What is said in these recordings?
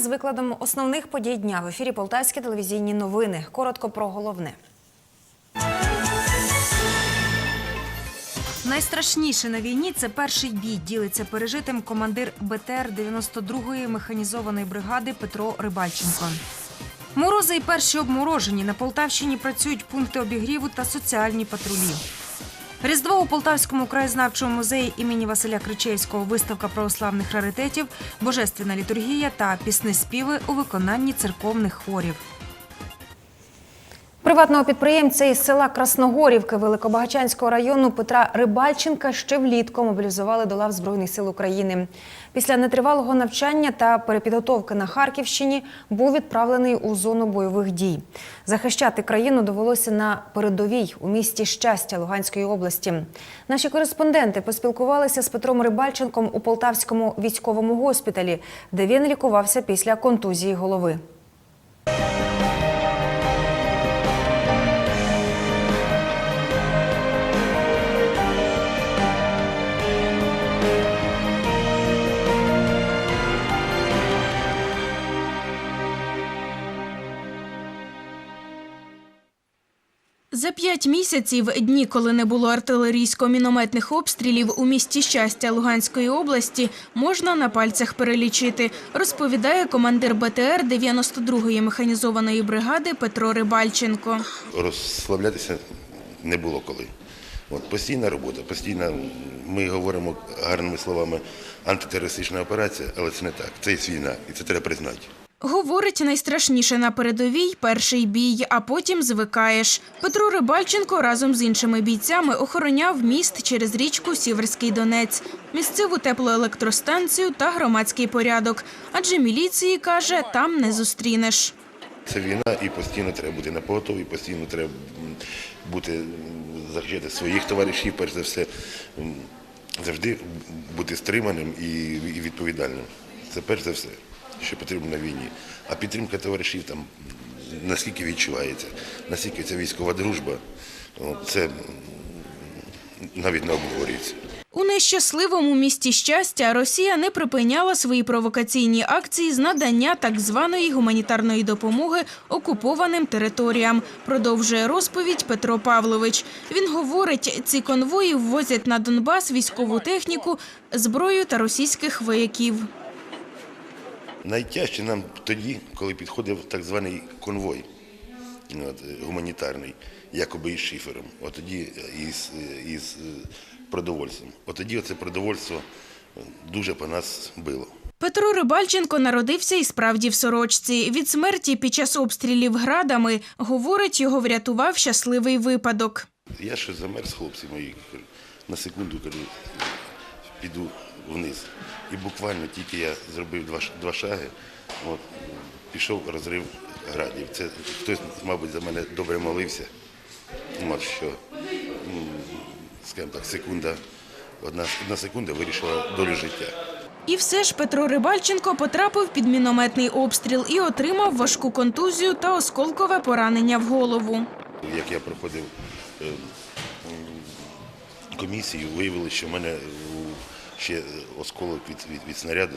З викладом основних подій дня в ефірі Полтавські телевізійні новини. Коротко про головне. Найстрашніше на війні це перший бій. Ділиться пережитим командир БТР 92-ї механізованої бригади Петро Рибальченко. Морози і перші обморожені. На Полтавщині працюють пункти обігріву та соціальні патрулі. Різдво у Полтавському краєзнавчому музеї імені Василя Кричевського виставка православних раритетів, божественна літургія та пісни співи у виконанні церковних хорів. Приватного підприємця із села Красногорівки Великобагачанського району Петра Рибальченка ще влітку мобілізували до лав Збройних сил України. Після нетривалого навчання та перепідготовки на Харківщині був відправлений у зону бойових дій. Захищати країну довелося на передовій у місті Щастя Луганської області. Наші кореспонденти поспілкувалися з Петром Рибальченком у Полтавському військовому госпіталі, де він лікувався після контузії голови. За п'ять місяців, дні, коли не було артилерійсько-мінометних обстрілів у місті Щастя Луганської області, можна на пальцях перелічити, розповідає командир БТР 92-ї механізованої бригади Петро Рибальченко. розслаблятися не було коли. От постійна робота, постійна, ми говоримо гарними словами антитерористична операція, але це не так. Це війна, і це треба признати. Говорить, найстрашніше на передовій – перший бій, а потім звикаєш. Петро Рибальченко разом з іншими бійцями охороняв міст через річку Сіверський Донець, місцеву теплоелектростанцію та громадський порядок. Адже міліції, каже, там не зустрінеш. Це війна, і постійно треба бути на поготові, постійно треба бути захищати своїх товаришів, перш за все, завжди бути стриманим і, і відповідальним. Це перш за все, що потрібно на війні. А підтримка товаришів там наскільки відчувається, наскільки ця військова дружба, от, це навіть не обговорюється. У нещасливому місті щастя Росія не припиняла свої провокаційні акції з надання так званої гуманітарної допомоги окупованим територіям. Продовжує розповідь Петро Павлович. Він говорить, ці конвої ввозять на Донбас військову техніку, зброю та російських вояків. Найтяжче нам тоді, коли підходив так званий конвой от, гуманітарний, якоби із шифером, от тоді е, із, е, із е, продовольством. От тоді оце продовольство дуже по нас било. Петро Рибальченко народився і справді в сорочці. Від смерті під час обстрілів градами, говорить, його врятував щасливий випадок. Я щось замерз, хлопці мої, на секунду кажу, піду вниз. І буквально тільки я зробив два, два шаги, от, пішов розрив градів. Це хтось, мабуть, за мене добре молився. От що, скажімо так, секунда, одна, одна секунда вирішила долю життя. І все ж Петро Рибальченко потрапив під мінометний обстріл і отримав важку контузію та осколкове поранення в голову. Як я проходив е, комісію, виявилося, що в мене ще осколок від, від, від снаряду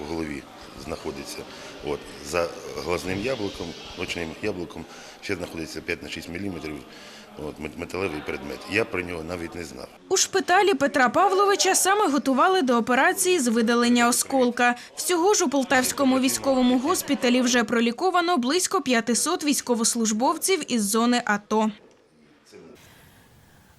у голові знаходиться. От. За глазним яблуком, очним яблуком ще знаходиться 5 на 6 мм от, металевий предмет. Я про нього навіть не знав. У шпиталі Петра Павловича саме готували до операції з видалення осколка. Всього ж у Полтавському військовому госпіталі вже проліковано близько 500 військовослужбовців із зони АТО.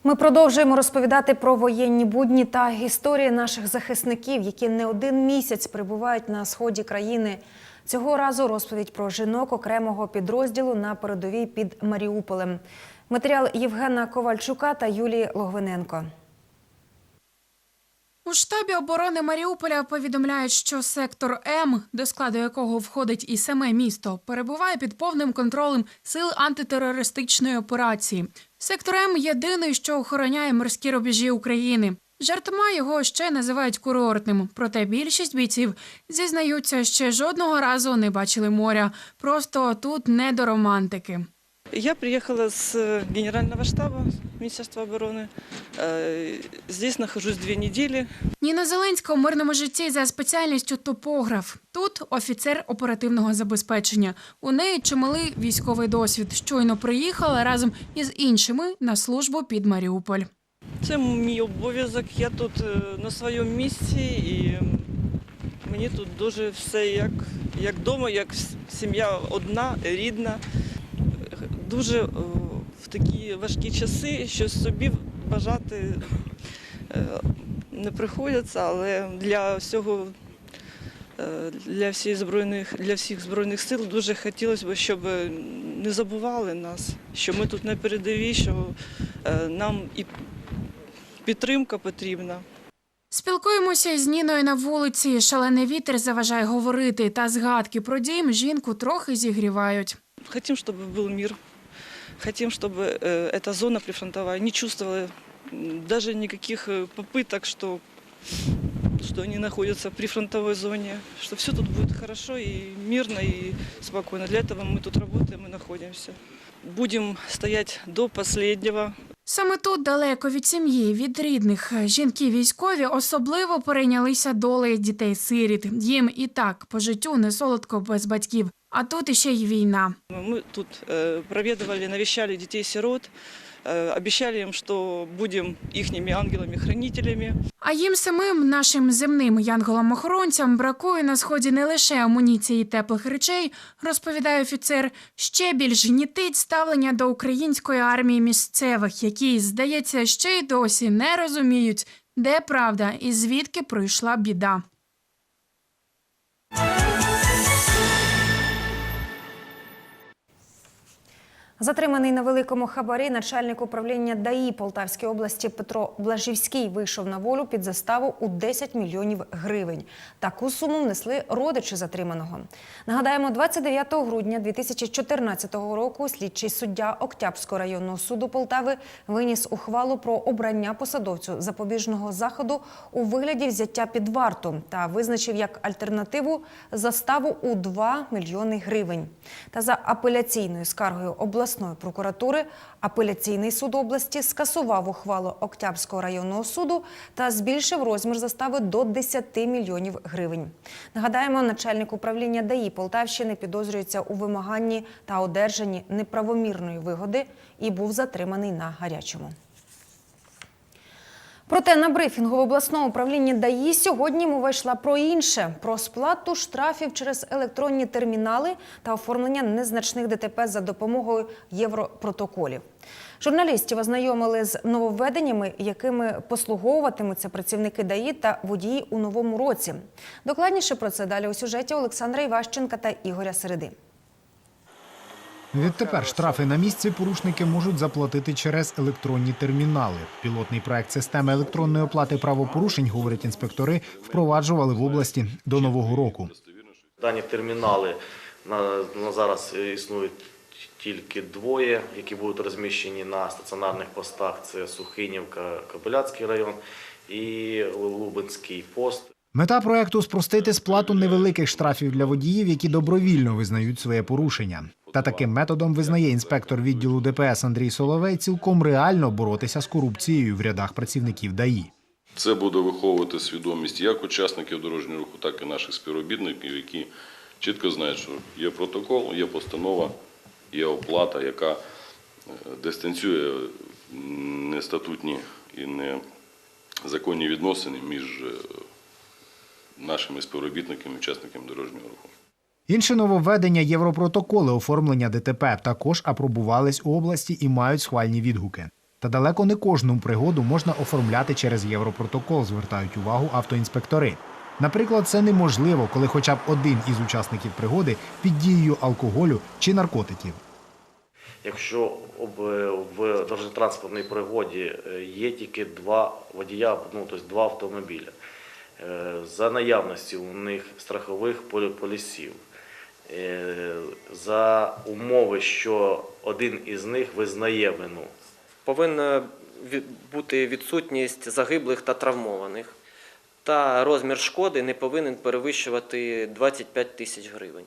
Ми продовжуємо розповідати про воєнні будні та історії наших захисників, які не один місяць перебувають на сході країни. Цього разу розповідь про жінок окремого підрозділу на передовій під Маріуполем. Матеріал Євгена Ковальчука та Юлії Логвиненко. У штабі оборони Маріуполя повідомляють, що сектор М, до складу якого входить і саме місто, перебуває під повним контролем сил антитерористичної операції. Сектор М єдиний, що охороняє морські рубежі України. Жартома його ще називають курортним, проте більшість бійців зізнаються, ще жодного разу не бачили моря. Просто тут не до романтики. Я приехала с э, генерального штаба Министерства обороны. Э, Здесь нахожусь две недели. Ніна Зеленська у мирному житті за спеціальністю топограф. Тут офіцер оперативного забезпечення. У неї чималий військовий досвід. Щойно приїхала разом із іншими на службу під Маріуполь. Це мій обов'язок. Я тут е, на своєму місці і мені тут дуже все як, як вдома, як с- сім'я одна, рідна. Дуже е, в такі важкі часи щось собі бажати е, не приходиться, але для всього. е, Для всіх збройних для всіх збройних сил дуже хотілося б, щоб не забували нас, що ми тут на передовій, що нам і підтримка потрібна. Спілкуємося із Ніною на вулиці. Шалений вітер заважає говорити, та згадки про дім жінку трохи зігрівають. Хотим, чтобы был мир. Хотим, чтобы э, эта зона прифронтовая не чувствовала м, даже никаких э, попыток, что, что они находятся в прифронтовой зоне, что все тут будет хорошо и мирно и спокойно. Для этого мы тут работаем и находимся. Будем стоять до последнего. Саме тут, далеко від сім'ї, від рідних, жінки військові особливо перейнялися долею дітей-сиріт. Їм і так по життю не солодко без батьків. А тут іще й війна. Мы тут э, проведывали, навещали детей-сирот, э, обещали им, что будем ихними ангелами-хранителями. А їм самим, нашим земним янголам-охоронцям, бракує на сході не лише амуніції і теплих речей, розповідає офіцер. Ще більш гнітить ставлення до української армії місцевих, які, здається, ще й досі не розуміють, де правда і звідки прийшла біда. Затриманий на великому хабарі начальник управління ДАІ Полтавської області Петро Блажівський вийшов на волю під заставу у 10 мільйонів гривень. Таку суму внесли родичі затриманого. Нагадаємо, 29 грудня 2014 року слідчий суддя Октябрського районного суду Полтави виніс ухвалу про обрання посадовцю запобіжного заходу у вигляді взяття під варту та визначив як альтернативу заставу у 2 мільйони гривень. Та за апеляційною скаргою обласної прокуратури апеляційний суд області скасував ухвалу Октябрського районного суду та збільшив розмір застави до 10 мільйонів гривень. Нагадаємо, начальник управління ДАІ Полтавщини підозрюється у вимаганні та одержанні неправомірної вигоди і був затриманий на гарячому. Проте на брифінгу в обласному управлінні ДАІ сьогодні мова йшла про інше: про сплату штрафів через електронні термінали та оформлення незначних ДТП за допомогою європротоколів. Журналістів ознайомили з нововведеннями, якими послуговуватимуться працівники ДАІ та водії у новому році. Докладніше про це далі у сюжеті Олександра Іващенка та Ігоря Середи. Відтепер штрафи на місці порушники можуть заплатити через електронні термінали. Пілотний проект системи електронної оплати правопорушень, говорять інспектори, впроваджували в області до нового року. Дані термінали на, на зараз існують тільки двоє, які будуть розміщені на стаціонарних постах. Це Сухинівка, Кобиляцький район і Лубенський пост. Мета проекту спростити сплату невеликих штрафів для водіїв, які добровільно визнають своє порушення. Та таким методом визнає інспектор відділу ДПС Андрій Соловей цілком реально боротися з корупцією в рядах працівників ДАІ. Це буде виховувати свідомість як учасників дорожнього руху, так і наших співробітників, які чітко знають, що є протокол, є постанова, є оплата, яка е, дистанціює нестатутні і незаконні відносини між е, нашими співробітниками, учасниками дорожнього руху. Інше нововведення європротоколи оформлення ДТП також апробувались у області і мають схвальні відгуки. Та далеко не кожну пригоду можна оформляти через європротокол, звертають увагу автоінспектори. Наприклад, це неможливо, коли хоча б один із учасників пригоди під дією алкоголю чи наркотиків. Якщо в дорожньо-транспортній пригоді е, є тільки два водія, ну тобто два автомобіля, е, за наявності у них страхових полі- полісів, за умови, що один із них визнає вину, повинна бути відсутність загиблих та травмованих, та розмір шкоди не повинен перевищувати 25 тисяч гривень.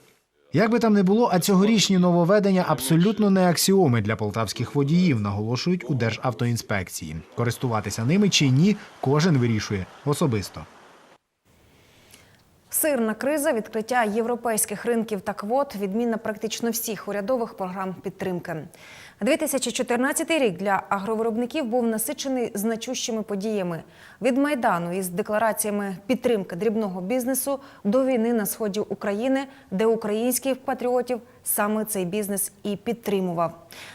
Як би там не було, а цьогорічні нововведення абсолютно не аксіоми для полтавських водіїв, наголошують у Державтоінспекції. Користуватися ними чи ні, кожен вирішує особисто. Сирна криза, відкриття європейських ринків та квот, відміна практично всіх урядових програм підтримки. 2014 рік для агровиробників був насичений значущими подіями від майдану із деклараціями підтримки дрібного бізнесу до війни на сході України, де українських патріотів саме цей бізнес і підтримував.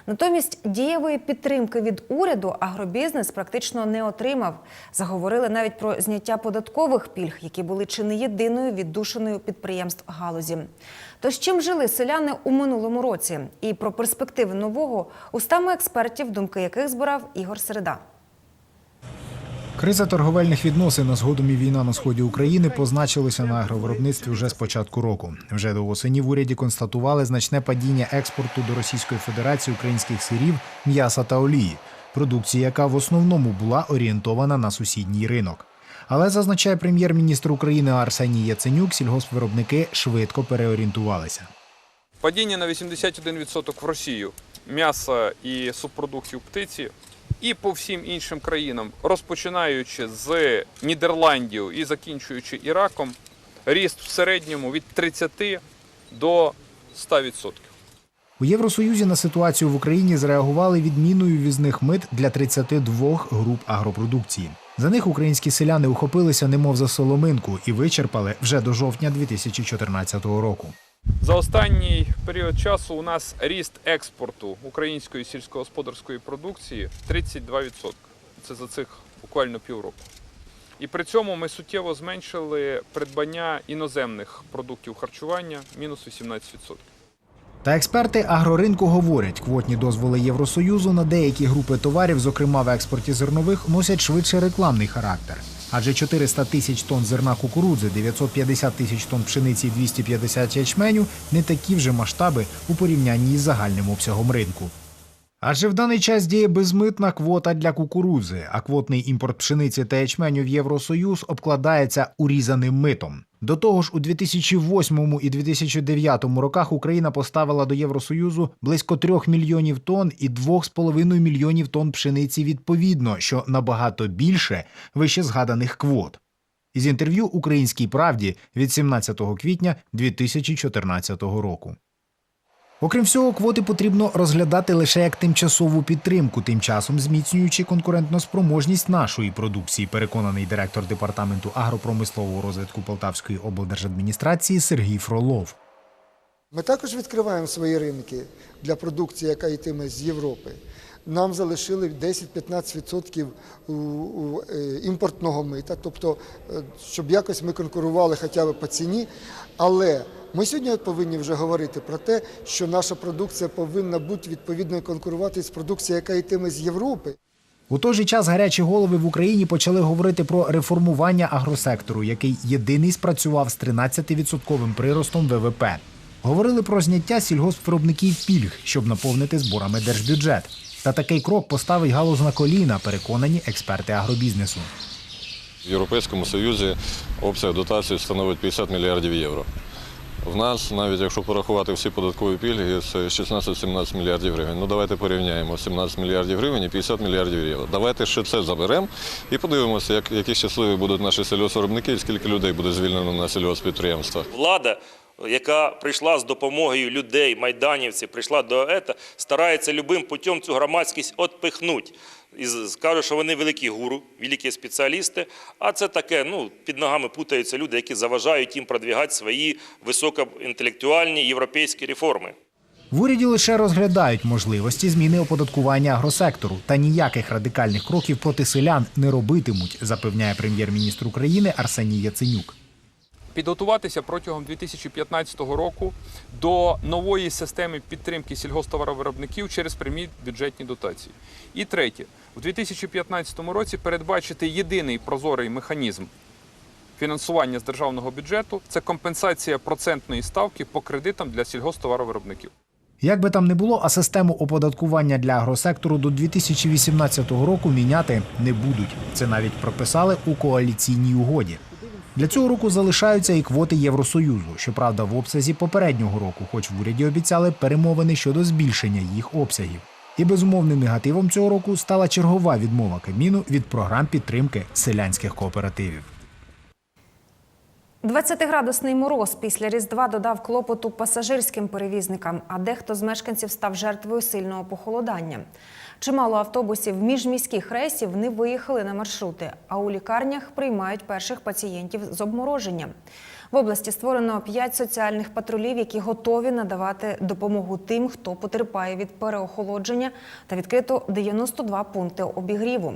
Натомість дієвої підтримки від уряду агробізнес практично не отримав. Заговорили навіть про зняття податкових пільг, які були чи не єдиною віддушиною підприємств галузі. Тож чим жили селяни у минулому році? І про перспективи нового устами експертів, думки яких збирав Ігор Середа. Криза торговельних відносин, а згодом і війна на сході України позначилися на агровиробництві вже з початку року. Вже до осені в уряді констатували значне падіння експорту до Російської Федерації українських сирів, м'яса та олії, продукції, яка в основному була орієнтована на сусідній ринок. Але зазначає прем'єр-міністр України Арсеній Яценюк, сільгоспвиробники швидко переорієнтувалися. Падіння на 81% в Росію м'яса і субпродуктів птиці, і по всім іншим країнам, розпочинаючи з Нідерландів і закінчуючи Іраком, ріст в середньому від 30 до 100%. У Євросоюзі на ситуацію в Україні зреагували відміною візних мит для 32 груп агропродукції. За них українські селяни ухопилися немов за соломинку і вичерпали вже до жовтня 2014 року. За останній період часу у нас ріст експорту української сільськогосподарської продукції 32%. Це за цих буквально півроку. І при цьому ми суттєво зменшили придбання іноземних продуктів харчування мінус 18%. Та експерти агроринку говорять, квотні дозволи Євросоюзу на деякі групи товарів, зокрема в експорті зернових, носять швидше рекламний характер. Адже 400 тисяч тонн зерна кукурудзи, 950 тисяч тонн пшениці і 250 ячменю не такі вже масштаби у порівнянні із загальним обсягом ринку. Адже в даний час діє безмитна квота для кукурудзи, а квотний імпорт пшениці та ячменю в Євросоюз обкладається урізаним митом. До того ж, у 2008 і 2009 роках Україна поставила до Євросоюзу близько 3 мільйонів тонн і 2,5 мільйонів тонн пшениці відповідно, що набагато більше вище згаданих квот. Із інтерв'ю Українській правді від 17 квітня 2014 року. Окрім всього, квоти потрібно розглядати лише як тимчасову підтримку, тим часом зміцнюючи конкурентноспроможність нашої продукції, переконаний директор департаменту агропромислового розвитку Полтавської облдержадміністрації Сергій Фролов. Ми також відкриваємо свої ринки для продукції, яка йтиме з Європи. Нам залишили 10-15% у- у, е, імпортного мита, тобто, е, щоб якось ми конкурували хоча б по ціні. Але ми сьогодні повинні вже говорити про те, що наша продукція повинна бути відповідно конкурувати з продукцією, яка йтиме з Європи. У той же час гарячі голови в Україні почали говорити про реформування агросектору, який єдиний спрацював з 13-відсотковим приростом ВВП. Говорили про зняття сільгоспвиробників пільг, щоб наповнити зборами держбюджет. Та такий крок поставить галузь на коліна, переконані експерти агробізнесу. В Європейському Союзі обсяг дотацій становить 50 мільярдів євро. В нас, навіть якщо порахувати всі податкові пільги, це 16-17 мільярдів гривень. Ну давайте порівняємо 17 мільярдів гривень і 50 мільярдів євро. Давайте ще це заберемо і подивимося, як, які щасливі будуть наші сільгоспвиробники і скільки людей буде звільнено на сільгоспідприємствах. Влада, яка прийшла з допомогою людей, майданівців, прийшла до ета, старається любим путем цю громадськість відпихнути. І скажуть, що вони великі гуру, великі спеціалісти, а це таке, ну, під ногами путаються люди, які заважають їм продвігати свої високоінтелектуальні європейські реформи. В уряді лише розглядають можливості зміни оподаткування агросектору та ніяких радикальних кроків проти селян не робитимуть, запевняє прем'єр-міністр України Арсеній Яценюк. Підготуватися протягом 2015 року до нової системи підтримки сільгосптоваровиробників через прямі бюджетні дотації. І третє, у 2015 році передбачити єдиний прозорий механізм фінансування з державного бюджету це компенсація процентної ставки по кредитам для сільгосптоваровиробників. Як би там не було, а систему оподаткування для агросектору до 2018 року міняти не будуть. Це навіть прописали у коаліційній угоді. Для цього року залишаються і квоти Євросоюзу. Щоправда, в обсязі попереднього року, хоч в уряді обіцяли перемовини щодо збільшення їх обсягів. І безумовним негативом цього року стала чергова відмова Кабміну від програм підтримки селянських кооперативів. 20-градусний мороз після Різдва додав клопоту пасажирським перевізникам, а дехто з мешканців став жертвою сильного похолодання. Чимало автобусів міжміських рейсів не виїхали на маршрути, а у лікарнях приймають перших пацієнтів з обмороженням. В області створено 5 соціальних патрулів, які готові надавати допомогу тим, хто потерпає від переохолодження, та відкрито 92 пункти обігріву.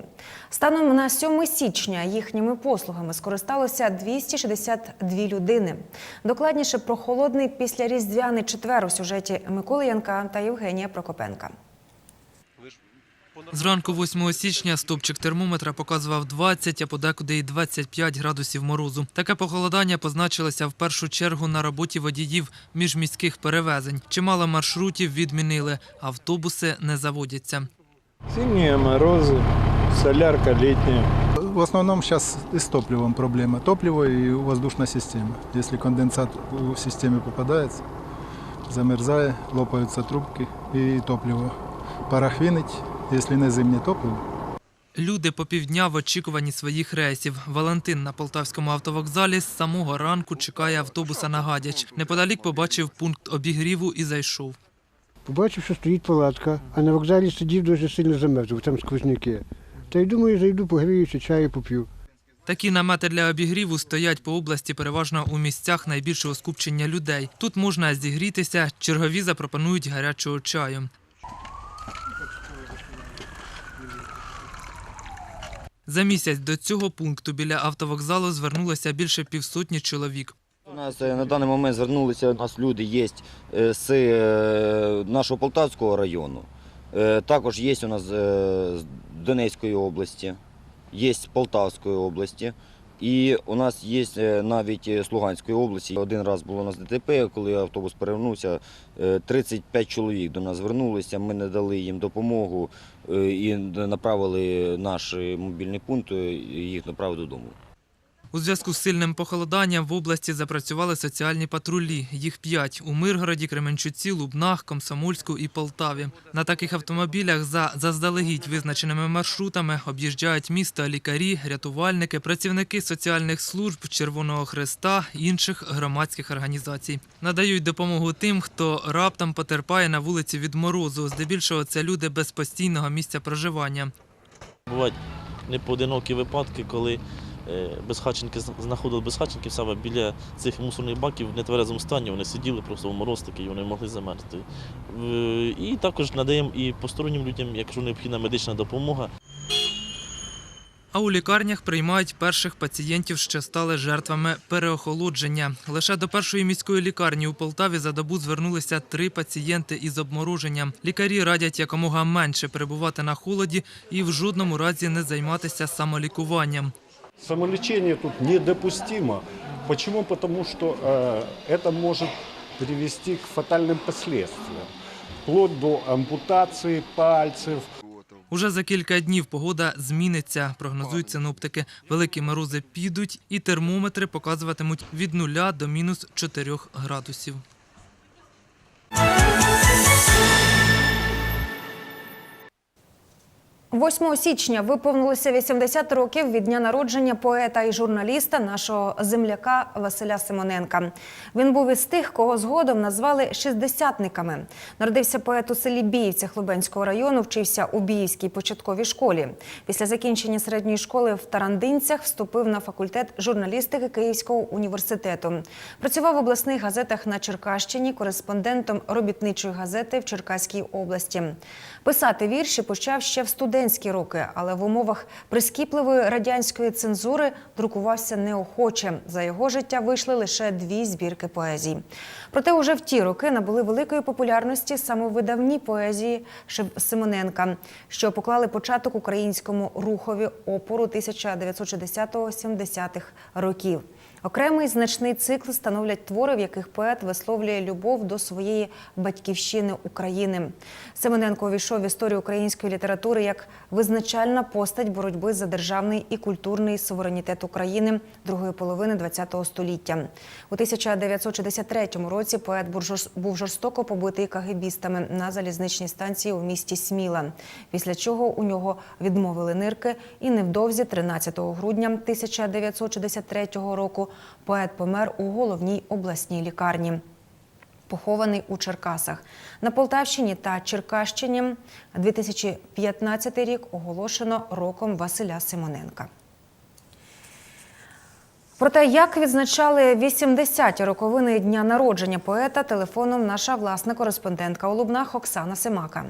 Станом на 7 січня їхніми послугами скористалося 262 людини. Докладніше про холодний післяріздвяний четвер у сюжеті Миколи Янка та Євгенія Прокопенка. Зранку 8 січня стопчик термометра показував 20, а подекуди і 25 градусів морозу. Таке похолодання позначилося в першу чергу на роботі водіїв міжміських перевезень. Чимало маршрутів відмінили, автобуси не заводяться. Зимние морозы, солярка летняя. В основном сейчас и с топливом проблема. Топливо и воздушная система. Если конденсат в системе попадается, замерзая, лопаются трубки и топливо парахвинить, если не зимнее топливо. Люди по півдня в очікуванні своїх рейсів. Валентин на полтавському автовокзалі з самого ранку чекає автобуса на Гадяч. Неподалік побачив пункт обігріву і зайшов. Побачив, що стоїть палатка, а на вокзалі сидів дуже сильно замерзв, там сквозняки. Та й думаю, зайду, погріюся, чаю поп'ю. Такі намети для обігріву стоять по області переважно у місцях найбільшого скупчення людей. Тут можна зігрітися, чергові запропонують гарячого чаю. За місяць до цього пункту біля автовокзалу звернулося більше півсотні чоловік. У нас е, на даний момент звернулися, у нас люди є е, з е, нашого Полтавського району. Також є у нас з Донецької області, є з Полтавської області. І у нас є е, навіть з Луганської області. Один раз було у нас ДТП, коли автобус перевернувся, е, 35 чоловік до нас звернулися, ми не дали їм допомогу е, і направили наш е, мобільний пункт, е, їх направили додому. У зв'язку з сильним похолоданням в області запрацювали соціальні патрулі. Їх п'ять у Миргороді, Кременчуці, Лубнах, Комсомольську і Полтаві. На таких автомобілях за заздалегідь визначеними маршрутами об'їжджають місто лікарі, рятувальники, працівники соціальних служб, Червоного Хреста, інших громадських організацій. Надають допомогу тим, хто раптом потерпає на вулиці від морозу. Здебільшого це люди без постійного місця проживання. Бувають непоодинокі випадки, коли безхатченки зна- знаходили безхатченків саме біля цих мусорних баків в нетверезому стані. Вони сиділи просто в мороз такий, вони могли замерзти. І також надаємо і постороннім людям, якщо необхідна медична допомога. А у лікарнях приймають перших пацієнтів, що стали жертвами переохолодження. Лише до першої міської лікарні у Полтаві за добу звернулися три пацієнти із обмороженням. Лікарі радять якомога менше перебувати на холоді і в жодному разі не займатися самолікуванням. Самолечение тут недопустимо. Почему? Потому что э, это может привести к фатальным последствиям. Вплоть до ампутации пальцев, Уже за кілька днів погода зміниться, прогнозують синоптики. Великі морози підуть і термометри показуватимуть від нуля до мінус 4 градусів. – 8 січня виповнилося 80 років від дня народження поета і журналіста нашого земляка Василя Симоненка. Він був із тих, кого згодом назвали шістдесятниками. Народився поет у селі Біївця Хлубенського району, вчився у Біївській початковій школі. Після закінчення середньої школи в Тарандинцях вступив на факультет журналістики Київського університету. Працював в обласних газетах на Черкащині, кореспондентом робітничої газети в Черкаській області. Писати вірші почав ще в студентські роки, але в умовах прискіпливої радянської цензури друкувався неохоче. За його життя вийшли лише дві збірки поезій. Проте уже в ті роки набули великої популярності самовидавні поезії Симоненка, що поклали початок українському рухові опору 1960-70-х років. Окремий значний цикл становлять твори, в яких поет висловлює любов до своєї батьківщини України. Семененко увійшов в історію української літератури як визначальна постать боротьби за державний і культурний суверенітет України другої половини ХХ століття. У 1963 році поет був жорстоко побитий кагебістами на залізничній станції у місті Сміла, після чого у нього відмовили нирки, і невдовзі, 13 грудня 1963 року, поет помер у головній обласній лікарні. Похований у Черкасах на Полтавщині та Черкащині 2015 рік оголошено роком Василя Симоненка. Про те, як відзначали 80-ті роковини дня народження поета, телефоном наша власна кореспондентка у Лубнах Оксана Семака.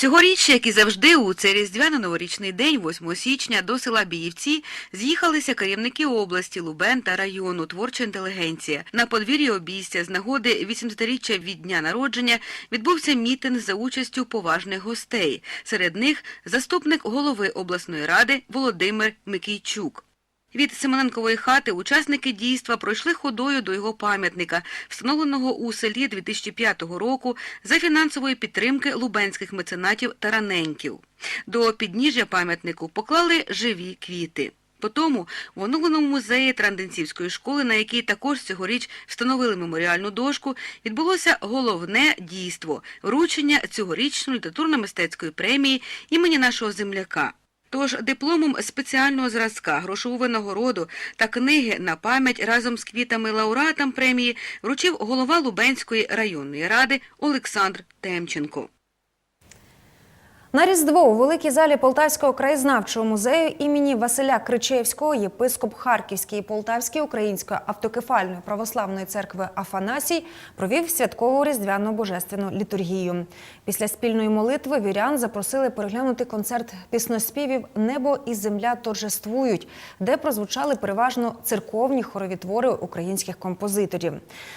Цьогоріч, як і завжди, у цей різдвяно-новорічний день, 8 січня, до села Біївці з'їхалися керівники області, Лубен та району, творча інтелігенція. На подвір'ї обійстя з нагоди 80-річчя від дня народження відбувся мітинг за участю поважних гостей. Серед них заступник голови обласної ради Володимир Микійчук. Від Семененкової хати учасники дійства пройшли ходою до його пам'ятника, встановленого у селі 2005 року за фінансової підтримки лубенських меценатів Тараненків. До підніжжя пам'ятнику поклали живі квіти. Потому в оновленому музеї Транденцівської школи, на якій також цьогоріч встановили меморіальну дошку, відбулося головне дійство вручення цьогорічної літературно-мистецької премії імені нашого земляка. Тож дипломом спеціального зразка, грошову винагороду та книги на пам'ять разом з квітами лауреатам премії вручив голова Лубенської районної ради Олександр Темченко. На Різдво у великій залі Полтавського краєзнавчого музею імені Василя Кричевського єпископ Харківський і Полтавський Української автокефальної православної церкви Афанасій провів святкову різдвяну божественну літургію. Після спільної молитви вірян запросили переглянути концерт пісноспівів Небо і земля торжествують, де прозвучали переважно церковні хорові твори українських композиторів.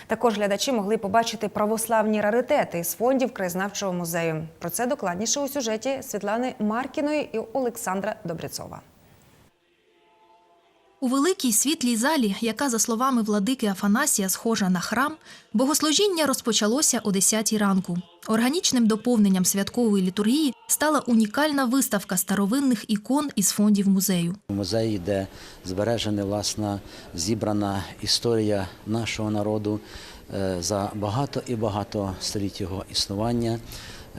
Також глядачі могли побачити православні раритети з фондів краєзнавчого музею. Про це докладніше у сюжеті Світлани Маркіної і Олександра Добряцова. У великій світлій залі, яка, за словами владики Афанасія, схожа на храм, богослужіння розпочалося о 10 ранку. Органічним доповненням святкової літургії стала унікальна виставка старовинних ікон із фондів музею. У музеї, де збережена власна зібрана історія нашого народу е, за багато і багато століть його існування.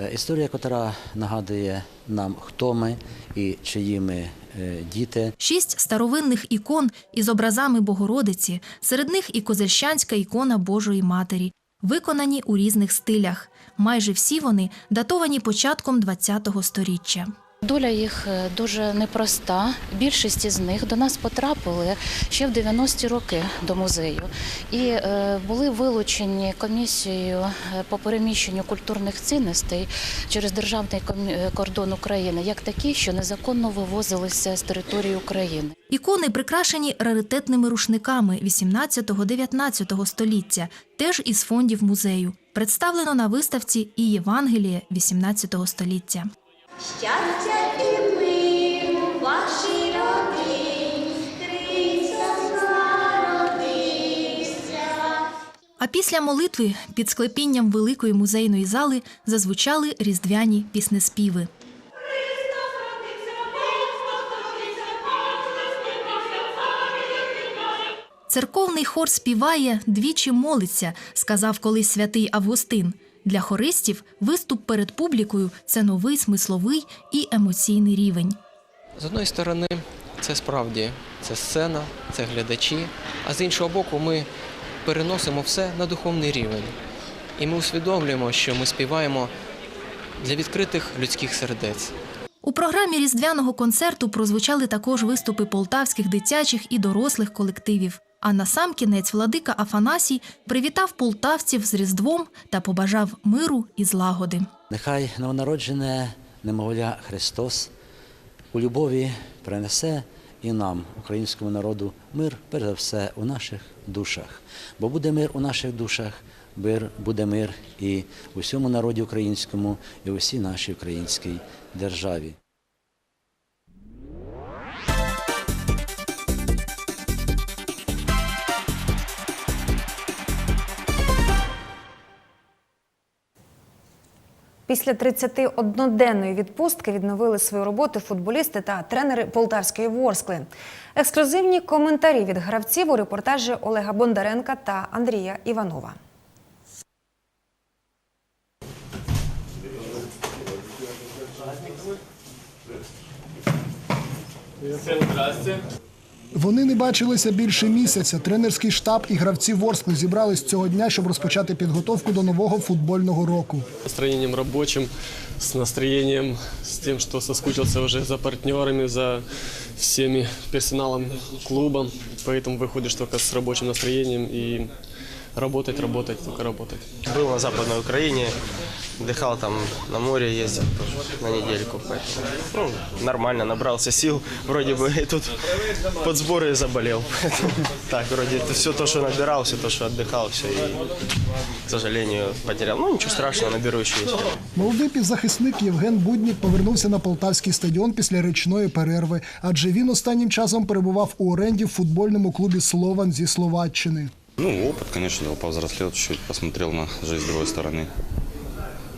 Е, Історія, яка нагадує нам, хто ми і чиї ми е, діти. Шість старовинних ікон із образами Богородиці, серед них і козельщанська ікона Божої Матері, виконані у різних стилях. Майже всі вони датовані початком ХХ століття. Доля їх е, дуже непроста. Більшість із них до нас потрапили ще в 90-ті роки до музею і е, були вилучені комісією е, по переміщенню культурних цінностей через державний кордон України як такі, що незаконно вивозилися з території України. Ікони прикрашені раритетними рушниками 18-19 століття, теж із фондів музею. Представлено на виставці і Євангеліє 18 століття. Щастя і миру вашій родині. А після молитви під склепінням великої музейної зали зазвучали різдвяні піснеспіви. Церковний хор співає, двічі молиться, сказав колись святий Августин. Для хористів виступ перед публікою це новий смисловий і емоційний рівень. З одної сторони, це справді це сцена, це глядачі, а з іншого боку, ми переносимо все на духовний рівень. І ми усвідомлюємо, що ми співаємо для відкритих людських сердець. У програмі різдвяного концерту прозвучали також виступи полтавських дитячих і дорослих колективів. А на сам кінець владика Афанасій привітав полтавців з Різдвом та побажав миру і злагоди. Нехай новонароджене немовля Христос у любові принесе і нам, українському народу, мир, перш за все, у наших душах. Бо буде мир у наших душах, мир, буде мир і у всьому народі українському, і у всій нашій українській державі. Після 31-денної відпустки відновили свою роботу футболісти та тренери Полтавської Ворскли. Ексклюзивні коментарі від гравців у репортажі Олега Бондаренка та Андрія Іванова. Вони не бачилися більше місяця. Тренерський штаб і гравці Ворскли зібрались цього дня, щоб розпочати підготовку до нового футбольного року. настроєнням робочим з настроєнням з тим, що соскучився вже за партнерами, за всіми персоналом клуба. Тому виходить, только з робочим настроєнням и работать, работать, только работать. Был на Западной Украине, отдыхал там на море, ездил на недельку. Поэтому, ну, нормально, набрался сил. Вроде бы и тут под сборы заболел. Поэтому Так, вроде это все то, что набирал, все то, что отдыхал, все. И, к сожалению, потерял. Ну, ничего страшного, наберу еще есть. Молодий півзахисник Євген Буднік повернувся на полтавський стадіон після річної перерви, адже він останнім часом перебував у оренді в футбольному клубі Слован зі Словаччини. Ну, опыт, конечно, дал, повзрослел чуть-чуть, посмотрел на жизнь с другой стороны.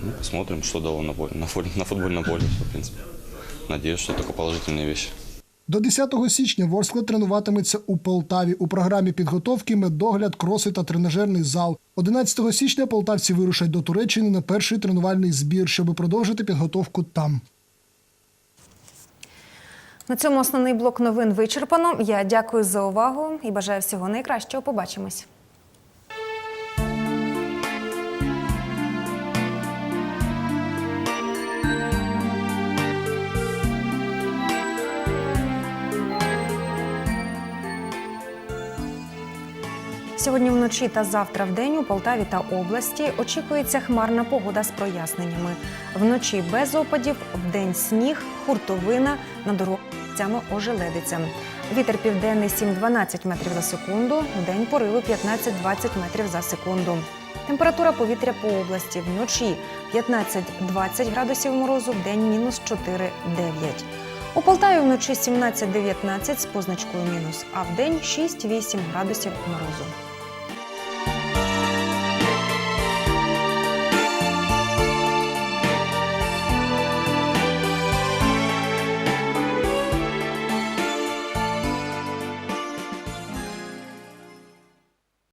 Ну, посмотрим, что дало на, поле, на, фоль- на футбольном поле, в принципе. Надеюсь, что только положительные вещи. До 10 січня Ворскла тренуватиметься у Полтаві. У програмі підготовки медогляд, кроси та тренажерний зал. 11 січня полтавці вирушать до Туреччини на перший тренувальний збір, щоб продовжити підготовку там. На цьому основний блок новин вичерпано. Я дякую за увагу і бажаю всього найкращого. Побачимось. Сьогодні вночі та завтра в день у Полтаві та області очікується хмарна погода з проясненнями. Вночі без опадів, вдень сніг, хуртовина, на дорогах місцями ожеледиця. Вітер південний 7-12 метрів за секунду, день пориви 15-20 метрів за секунду. Температура повітря по області вночі 15-20 градусів морозу, вдень мінус 4-9. У Полтаві вночі 17-19 з позначкою мінус, а вдень 6-8 градусів морозу.